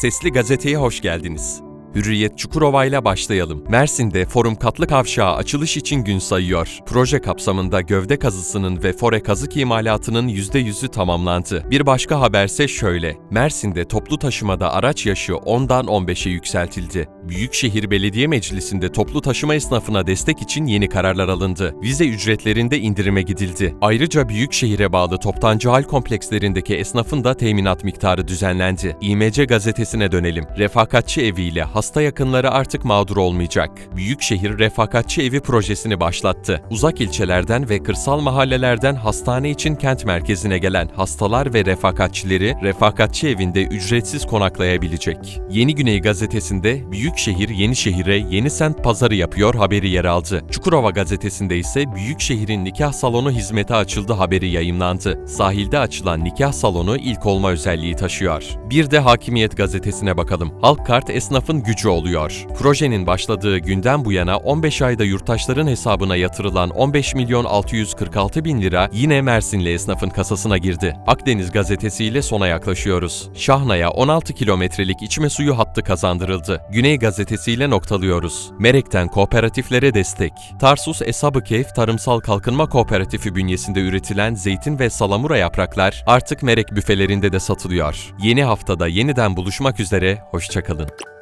Sesli Gazete'ye hoş geldiniz. Hürriyet Çukurova ile başlayalım. Mersin'de Forum Katlı Kavşağı açılış için gün sayıyor. Proje kapsamında gövde kazısının ve fore kazık imalatının %100'ü tamamlandı. Bir başka haberse şöyle. Mersin'de toplu taşımada araç yaşı 10'dan 15'e yükseltildi. Büyükşehir Belediye Meclisi'nde toplu taşıma esnafına destek için yeni kararlar alındı. Vize ücretlerinde indirime gidildi. Ayrıca Büyükşehir'e bağlı toptancı hal komplekslerindeki esnafın da teminat miktarı düzenlendi. İMC gazetesine dönelim. Refakatçi eviyle hasta yakınları artık mağdur olmayacak. Büyükşehir Refakatçi Evi projesini başlattı. Uzak ilçelerden ve kırsal mahallelerden hastane için kent merkezine gelen hastalar ve refakatçileri Refakatçi Evi'nde ücretsiz konaklayabilecek. Yeni Güney gazetesinde Büyükşehir Yenişehir'e yeni semt pazarı yapıyor haberi yer aldı. Çukurova gazetesinde ise Büyükşehir'in nikah salonu hizmete açıldı haberi yayımlandı. Sahilde açılan nikah salonu ilk olma özelliği taşıyor. Bir de Hakimiyet gazetesine bakalım. Halk kart esnafın gücü oluyor. Projenin başladığı günden bu yana 15 ayda yurttaşların hesabına yatırılan 15 milyon 646 bin lira yine Mersinli esnafın kasasına girdi. Akdeniz gazetesiyle sona yaklaşıyoruz. Şahna'ya 16 kilometrelik içme suyu hattı kazandırıldı. Güney gazetesiyle noktalıyoruz. Merek'ten kooperatiflere destek. Tarsus Eshab-ı Keyf Tarımsal Kalkınma Kooperatifi bünyesinde üretilen zeytin ve salamura yapraklar artık Merek büfelerinde de satılıyor. Yeni haftada yeniden buluşmak üzere, hoşçakalın.